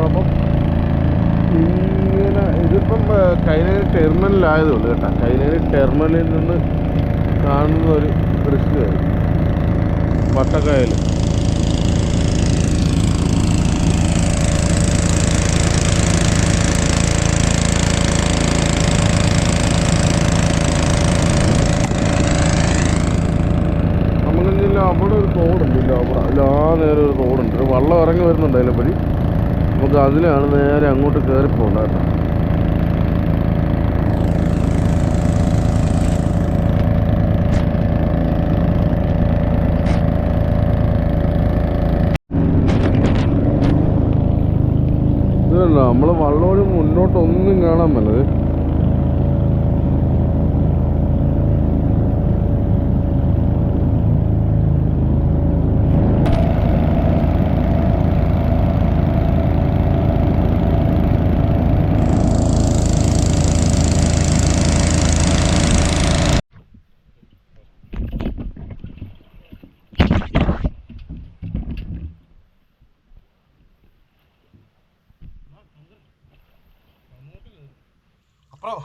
നമ്മളപ്പം ഇങ്ങനെ ഇതിപ്പം ആ, ടെർമിനലായത് കൊണ്ട് കേട്ടോ. കൈനഗിരി ടെർമിനലിൽ നിന്ന് കാണുന്ന ഒരു ദൃശ്യമാണ് വട്ടക്കായൽ അവിടെ ഒരു തോടുണ്ട്. ഇല്ല അവിടെ എല്ലാ നേരെ ഒരു റോഡുണ്ട് വള്ളം ഇറങ്ങി വരുന്നുണ്ട് അതിലെപ്പടി നമുക്ക് അതിലാണ് നേരെ അങ്ങോട്ട് കയറി പോകണ്ട കേട്ടോ. നമ്മൾ വള്ളോട് മുന്നോട്ടൊന്നും കാണാൻ പറ്റത് അപ്പുറം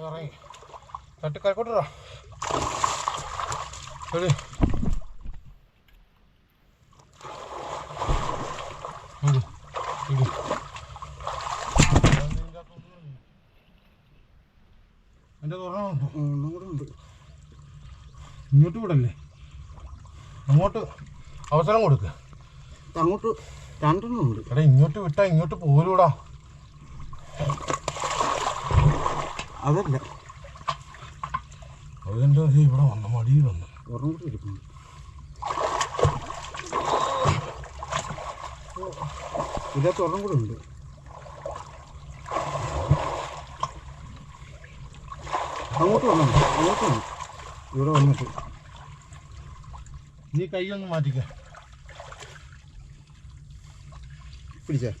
ഇറങ്ങി തട്ടി കരക്കോട്ടോ ശരി. ഇടി, ഇടി. എന്റെ തുറന്നുണ്ട് ഉണ്ട്. ഇങ്ങോട്ട് വിടല്ലേ? അങ്ങോട്ട് അവസരം കൊടുക്കുക അങ്ങോട്ട് രണ്ടെണ്ണം ഉണ്ട്. എടാ ഇങ്ങോട്ട് വിട്ടാ ഇങ്ങോട്ട് പോരൂടാ. അതല്ല. അതെന്താ ഇവിടെ വന്ന മടിയിൽ വന്നു. ഒരെണ്ണം കൂടി ഇരിക്കുന്നു ഇതിനകത്ത് ഒരെണ്ണം കൂടെ ഉണ്ട്. അങ്ങോട്ട് വന്നു അങ്ങോട്ട് വന്നു. ഇവിടെ വന്നിട്ട്. നീ കൈ ഒന്ന് മാറ്റിക്ക. പിടിച്ചേ.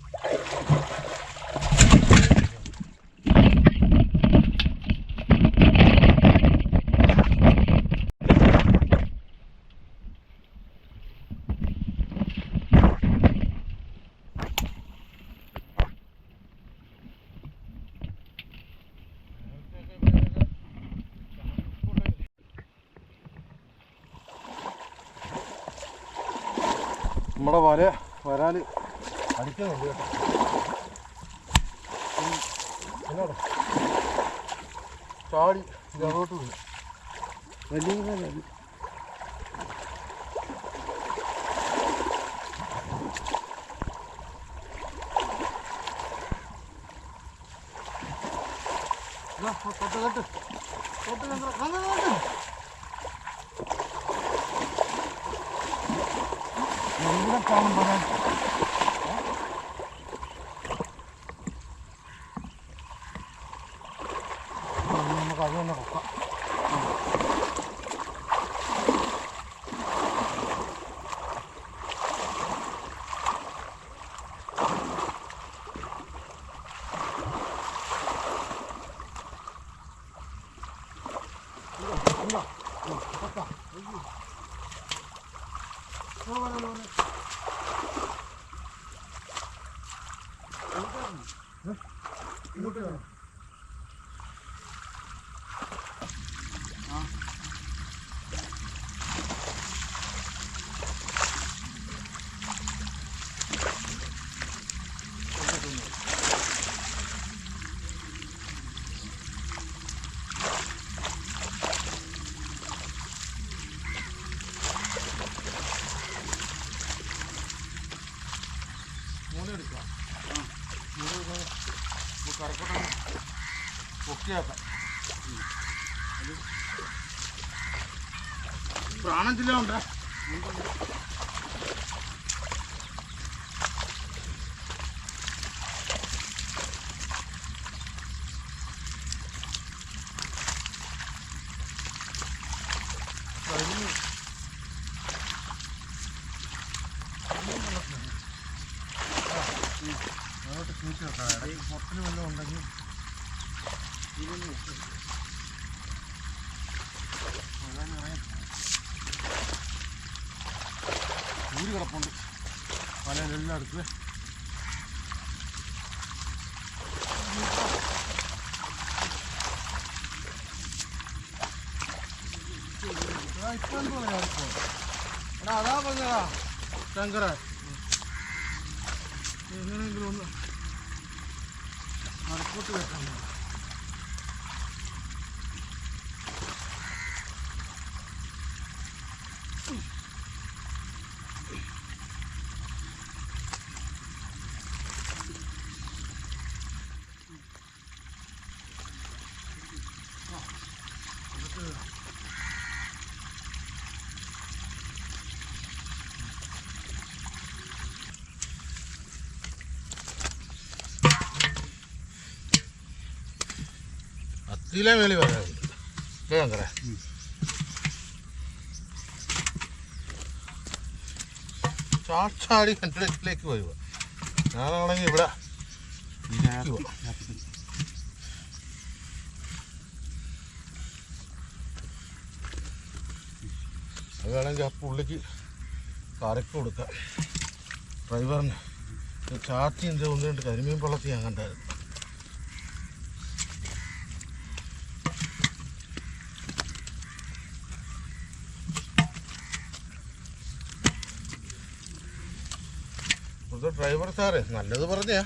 നമ്മുടെ വര വരാൽ അടിക്കുന്നുണ്ട് കേട്ടോ? ചാടി ഇതോട്ട് പോയി വലിയ വരാൽ. എവിടെ കാണും പറയാൻ? നമുക്ക് হ্যাঁ? చేప. ప్రాణం తినే ఉంటా ഇപ്പോ എടാ അതാ പറഞ്ഞതാ. ശങ്കര എങ്ങനെയെങ്കിലും ഒന്ന് നടക്കോട്ട് വെക്കാം അത്തിയിലെ മേളി പറയാറുണ്ട് ചാച്ചാടി കണ്ടിലേക്ക് പോയി ഞാനാണെങ്കിൽ ഇവിടെ അതാണെങ്കിൽ ആ പുള്ളിക്ക് കറക്കി കൊടുക്കാം. ഡ്രൈവറിന്. ചാച്ചി എന്താ ഒന്ന് രണ്ട് കരിമീൻ പള്ളത്തി ഞാൻ കണ്ടായിരുന്നു. ഡ്രൈവർ സാറേ നല്ലത് പറഞ്ഞാ.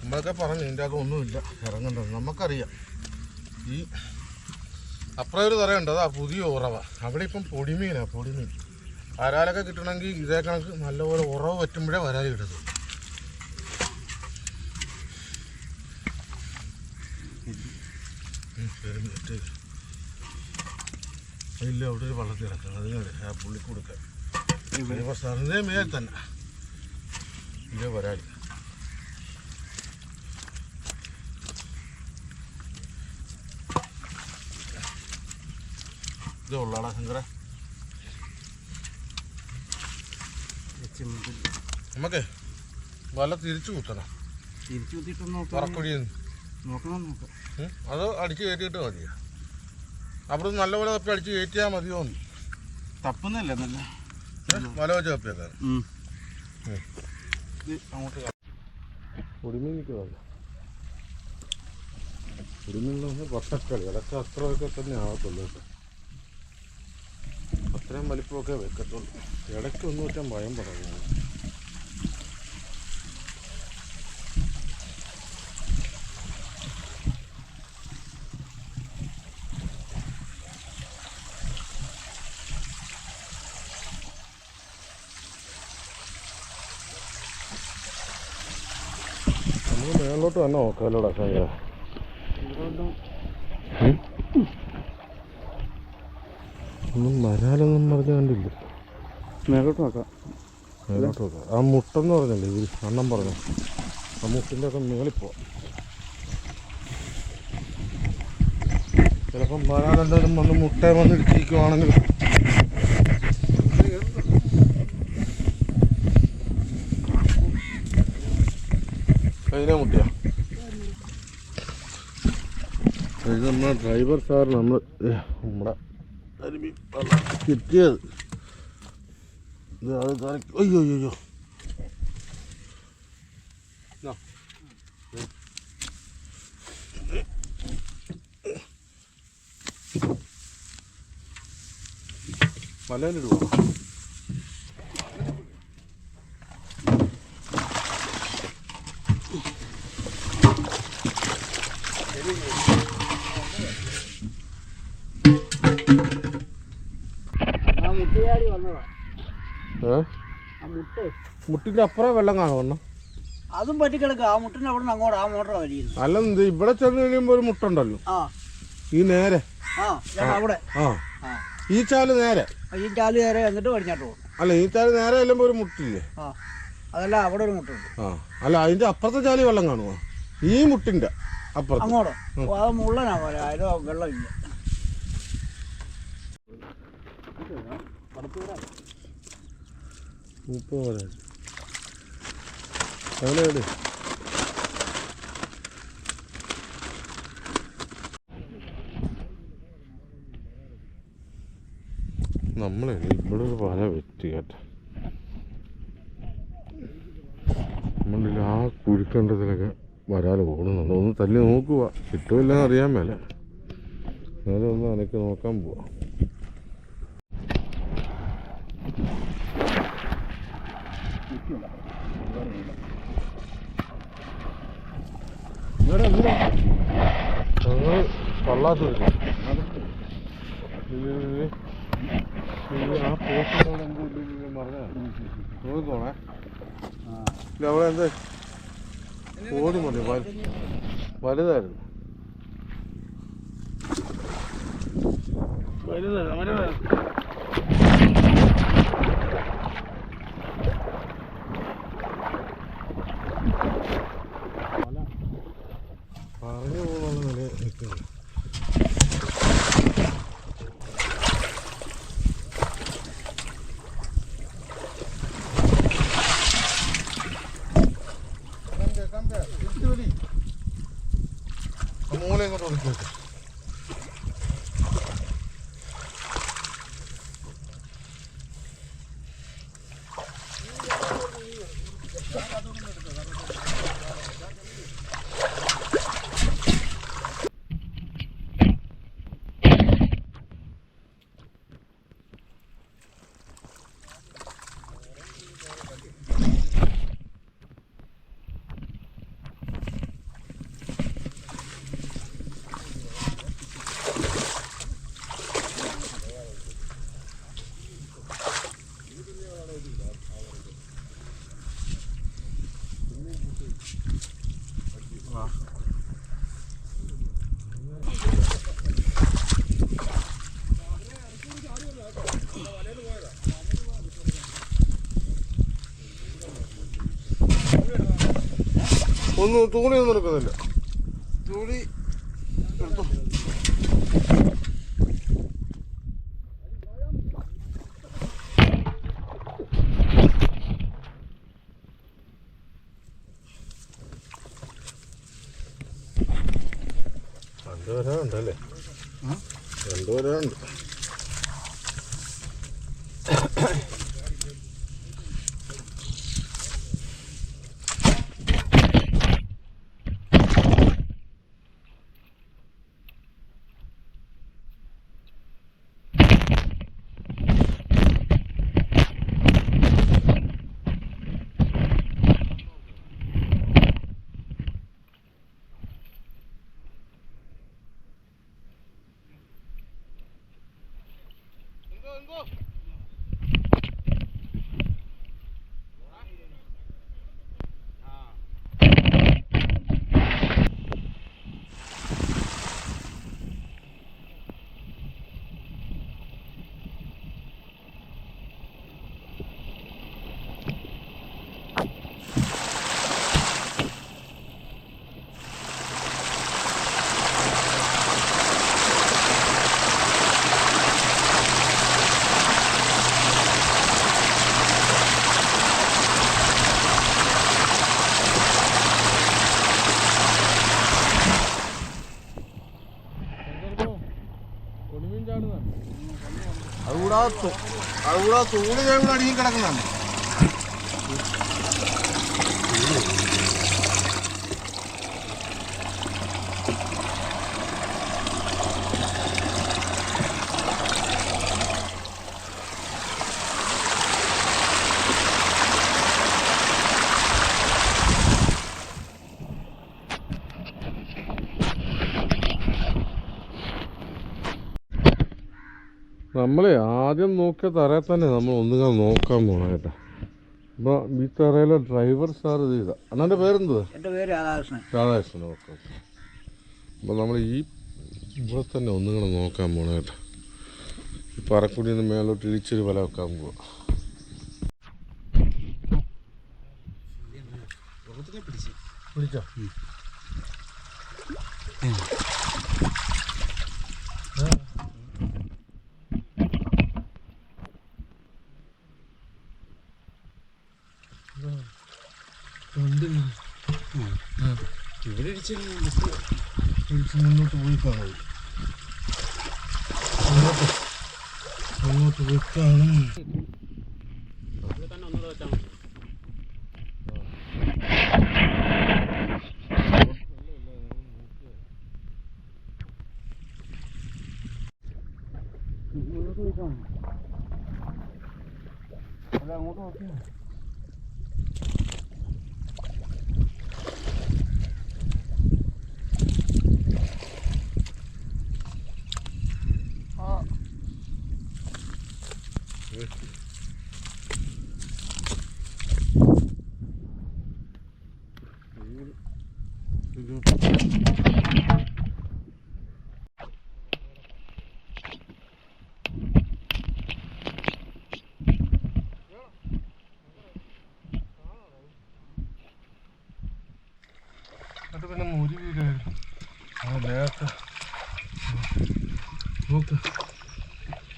നമ്മളൊക്കെ പറഞ്ഞു ഇതിന്റെ അകം ഒന്നുമില്ല ഇറങ്ങണ്ടത് നമുക്കറിയാം. ഈ അപ്പുറം ഒരു തറയുണ്ട് അതാ പുതിയ ഉറവ. അവിടെ ഇപ്പം പൊടിമീനാണ് പൊടിമീൻ. വരാലൊക്കെ കിട്ടണമെങ്കിൽ ഇതേ കണക്ക് നല്ലപോലെ ഉറവ് പറ്റുമ്പോഴേ വരാൽ കിട്ടത്തുള്ളൂ. ഇല്ല അവിടെ ഒരു വള്ളത്തിൽ കിടക്കണം. അതിനാണ് ആ പുള്ളിക്ക് കൊടുക്കാം. ഡ്രൈവർ സാറിന്റെ മേൽ തന്നെ. ഇതേ വരാൽ ഇത് ഉള്ളാടാ ശങ്കര നമുക്കേ വല തിരിച്ചു കുത്തണം. തിരിച്ചു കുത്തിയിട്ടൊന്ന് നോക്കാം. പറക്കൊഴിയിൽ നോക്കണം നോക്കാം. അത് അടിച്ച് കയറ്റിയിട്ട് മതിയോ? അവിടെ നല്ലപോലെ തപ്പി അടിച്ച് കയറ്റിയാൽ മതിയോ തപ്പുന്നല്ലേ നല്ല? വല വെച്ച് തപ്പിയേക്കാൻ അങ്ങോട്ട് കുടിമീൻ നിൽക്കുന്നതല്ല കുടിമീൻ പറഞ്ഞാൽ വട്ടക്കളി അതൊക്കെ അത്രയൊക്കെ തന്നെ ആകത്തുള്ളൂ കേട്ടോ. അത്രയും വലിപ്പമൊക്കെ വെക്കത്തുള്ളൂ. ഇടയ്ക്ക് ഒന്നും വെച്ചാൽ ഭയം പറഞ്ഞു മേളിലോട്ട് തന്നെ നോക്കാമല്ലോടാ ശങ്കര ഒന്നും വരാലൊന്നും പറഞ്ഞ കണ്ടില്ല. മേലോട്ട് നോക്കാം. മേലോട്ട് നോക്കാം. ആ മുട്ടെന്ന് പറഞ്ഞല്ലേ ഇതിൽ അണ്ണം പറഞ്ഞു. ആ മുട്ടിന്റെ ഒക്കെ മേളിപ്പോവാം ചിലപ്പം വരാലെന്തായാലും വന്ന് മുട്ട വന്ന് ഇടിച്ചിരിക്കുവാണെങ്കിൽ അതിനെ മുട്ടിയാ? ഇത് നമ്മുടെ ഡ്രൈവർ സാർ നമ്മൾ നമ്മുടെ കിട്ടിയത്. ഇത് അത് കറക്കി അയ്യോ അയ്യോ അയ്യോ. മുട്ടിന്റെ അപ്പുറം വെള്ളം കാണുമണ്ണ അതും പറ്റിക്കിടക്കുക ആ മുട്ടിന്റെ അവിടെ നിന്ന് അങ്ങോട്ട് ആ മോട്ടർ വലിയിരുന്നു അല്ല എന്ത് ഇവിടെ ചെന്ന് കഴിയുമ്പോൾ ഒരു മുട്ടുണ്ടല്ലോ. ആ. ഈ നേരെ. ആ അവിടെ. ആ. ഈ ചാൽ നേരെ. ഈ ചാൽ നേരെ എന്നിട്ട് പടിഞ്ഞാട്ട് പോകും. അല്ല ഈ ചാൽ നേരെ ചെല്ലുമ്പോൾ ഒരു മുട്ടില്ലേ? ആ. അതല്ല അവിടെ ഒരു മുട്ടുണ്ട്. ആ. അല്ല അതിന്റെ അപ്പുറത്തെ ചാലി വെള്ളം കാണുമോ ഈ മുട്ടിന്റെ അപ്പുറത്ത്. അങ്ങോട്ടോ. അത് മുള്ളനാ പോലെ. അതിലോ വെള്ളമില്ല മുപ്പത് എവിടെ നമ്മളെ ഇവിടെ ഒരു വല വെറ്റി കേട്ടോ. നമ്മളിൽ ആ കുഴിക്കണ്ടതിലൊക്കെ വരാൽ ഓടുന്നുണ്ട്. ഒന്ന് തല്ലി നോക്കുക. കിട്ടുമില്ലെന്ന് അറിയാൻ മേല. എന്നാലും ഒന്ന് അനക്ക് നോക്കാൻ പോവാ. ഞങ്ങൾ പള്ളാത്ത് വരും ആ നോക്കോണേ ഇല്ല അവിടെ എന്താ? ഓടി മതി. വലു- വലുതായിരുന്നു. വലുതായിരുന്നു വലുതായിരുന്നു പറഞ്ഞു പോകുന്ന നില നിൽക്കുന്നു മൂല ഇങ്ങോട്ട് ഒതുക്കി ഒന്നും തൂണിയൊന്നും എടുക്കുന്നില്ല. തൂണി എടുത്തോ രണ്ട് വരാനുണ്ടല്ലേ രണ്ട് വരാനുണ്ട് അതുകൂടാതെ അതുകൂടാതെ തൂണ് ഞാൻ ഇവിടെ അടിയിൽ നമ്മളെ ആദ്യം നോക്കിയ തറയിൽ തന്നെ നമ്മൾ ഒന്നുകൾ നോക്കാൻ പോണം കേട്ടോ. അപ്പോൾ ഈ തറയിലെ ഡ്രൈവർ സാർ ഇത് ചെയ്താ. അണ്ണന്റെ പേരെന്ത് എന്റെ പേര് രാധാകൃഷ്ണൻ. Radhakrishnan okay okay. അപ്പോൾ നമ്മൾ ഈ ഇവിടെ തന്നെ ഒന്നുകൂടെ നോക്കാൻ പോണം കേട്ടോ. ഈ പറക്കുടി നിന്ന് മേലോട്ട് ഇടിച്ചൊരു വല വെക്കാൻ പോവാം. പിടിച്ചോ. തിരിച്ച് കാണും മുന്നോട്ട് പോയി കാണും മുന്നോട്ട് പോയി കാണും അങ്ങോട്ട് നോക്കിയാ ആ എന്നിട്ട് പിന്നെ മുരി വീടായിരുന്നു ആ നേരത്തെ നോക്ക്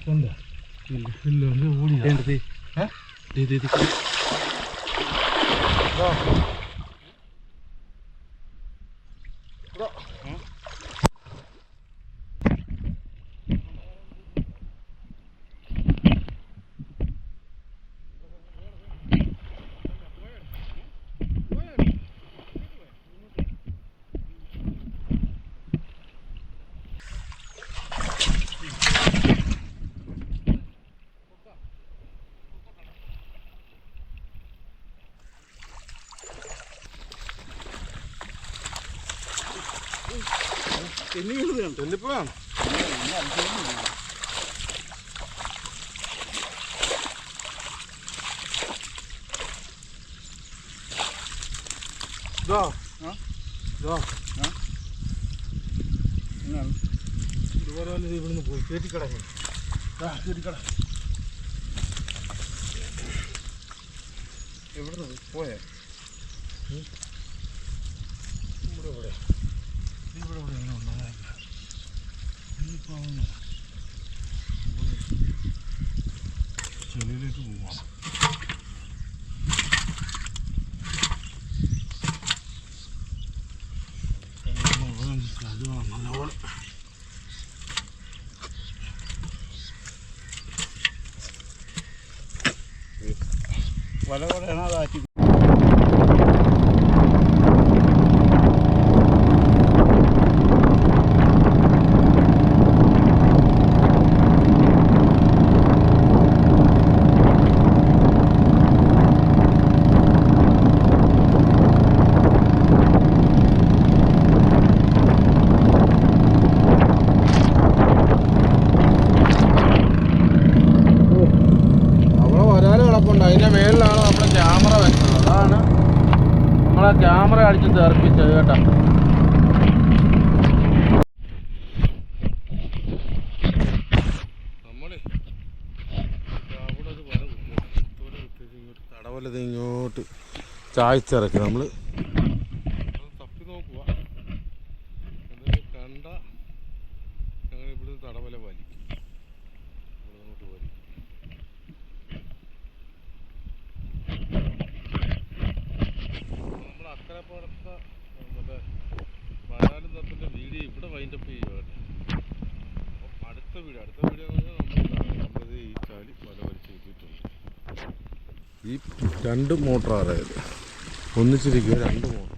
കണ്ടോ ഇല്ല ഇല്ല ഒന്ന് ഓടിയാ എന്ത് ഏ? ഇത് ഇത് ഇതാ. ഇതാ. ചെല്ലിപ്പോ ഇതാ ആ? ഇതാ എന്നാണ് ഇതുപോലെ വല്ല ഇവിടുന്ന് പോയി. കയറ്റിക്കടങ്ങി കയറ്റിക്കട എവിടുന്ന് പോയേ ഇവിടെ ഇവിടെ ഇവിടെ ഇവിടെ ഇങ്ങനെ ഉണ്ടാകില്ല ഇനിയിപ്പോൾ അവന് ചെളിയിലേക്ക് പോവാം വല കൂടെയാണ് അതാറ്റി അവിടെ വരാൽ കിടപ്പുണ്ട് അതിന്റെ മേളിലാണ് നമ്മുടെ ക്യാമറ വെക്കുന്നത് അതാണ് നമ്മളെ ക്യാമറ അടിച്ച് തെറിപ്പിച്ചത് കേട്ടോ നമ്മളെ അവിടെ ഒരു വല ഇങ്ങോട്ട് തടവലത് ഇങ്ങോട്ട് ചായച്ചിറക്കി നമ്മൾ തപ്പി നോക്കുക കണ്ട ഞങ്ങൾ ഇവിടുന്ന് തടവല വലിക്കും ഇവിടെ അങ്ങോട്ട് വലിക്കും നമ്മൾ അക്കരെ പുറത്തെ മറ്റേ വരാലും തപ്പിന്റെ വീഡിയോ ഇവിടെ വൈൻഡപ്പ് ചെയ്യുവാണ് അപ്പം അടുത്ത വീഡിയോ അടുത്ത വീഡിയോ നമ്മൾ നമ്മളിത് ഈ ചാലി വല വലിച്ച് കിട്ടിയിട്ടുണ്ട്. ഈ രണ്ട് മോട്ടറാണ് അതായത്. ഒന്നിച്ചിരിക്കുക രണ്ട് മോട്ടർ